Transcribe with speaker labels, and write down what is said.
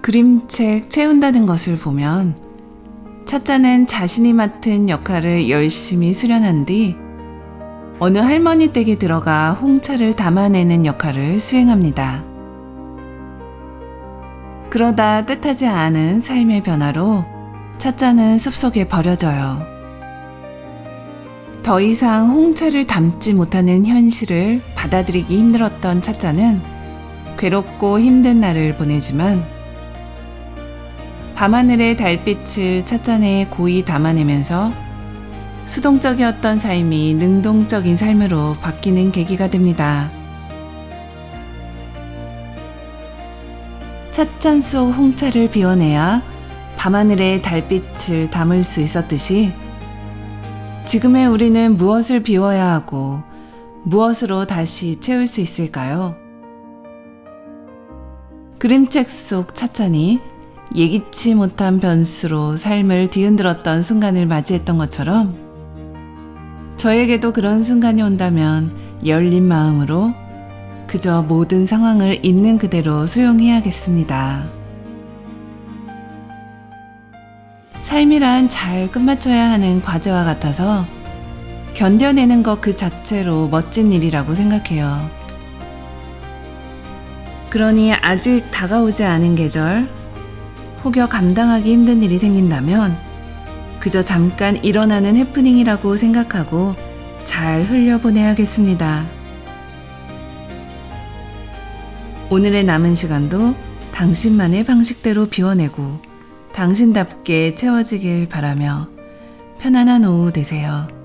Speaker 1: 그림책 채운다는 것을 보면 차자는 자신이 맡은 역할을 열심히 수련한 뒤 어느 할머니 댁에 들어가 홍차를 담아내는 역할을 수행합니다. 그러다 뜻하지 않은 삶의 변화로 차자는 숲속에 버려져요. 더 이상 홍차를 담지 못하는 현실을 받아들이기 힘들었던 차자는 괴롭고 힘든 날을 보내지만 밤하늘의 달빛을 찻잔에 고이 담아내면서 수동적이었던 삶이 능동적인 삶으로 바뀌는 계기가 됩니다. 찻잔 속 홍차를 비워내야 밤하늘의 달빛을 담을 수 있었듯이 지금의 우리는 무엇을 비워야 하고 무엇으로 다시 채울 수 있을까요? 그림책 속 찻잔이 예기치 못한 변수로 삶을 뒤흔들었던 순간을 맞이했던 것처럼 저에게도 그런 순간이 온다면 열린 마음으로 그저 모든 상황을 있는 그대로 수용해야겠습니다. 삶이란 잘 끝마쳐야 하는 과제와 같아서 견뎌내는 것 그 자체로 멋진 일이라고 생각해요. 그러니 아직 다가오지 않은 계절, 혹여 감당하기 힘든 일이 생긴다면 그저 잠깐 일어나는 해프닝이라고 생각하고 잘 흘려보내야겠습니다. 오늘의 남은 시간도 당신만의 방식대로 비워내고 당신답게 채워지길 바라며 편안한 오후 되세요.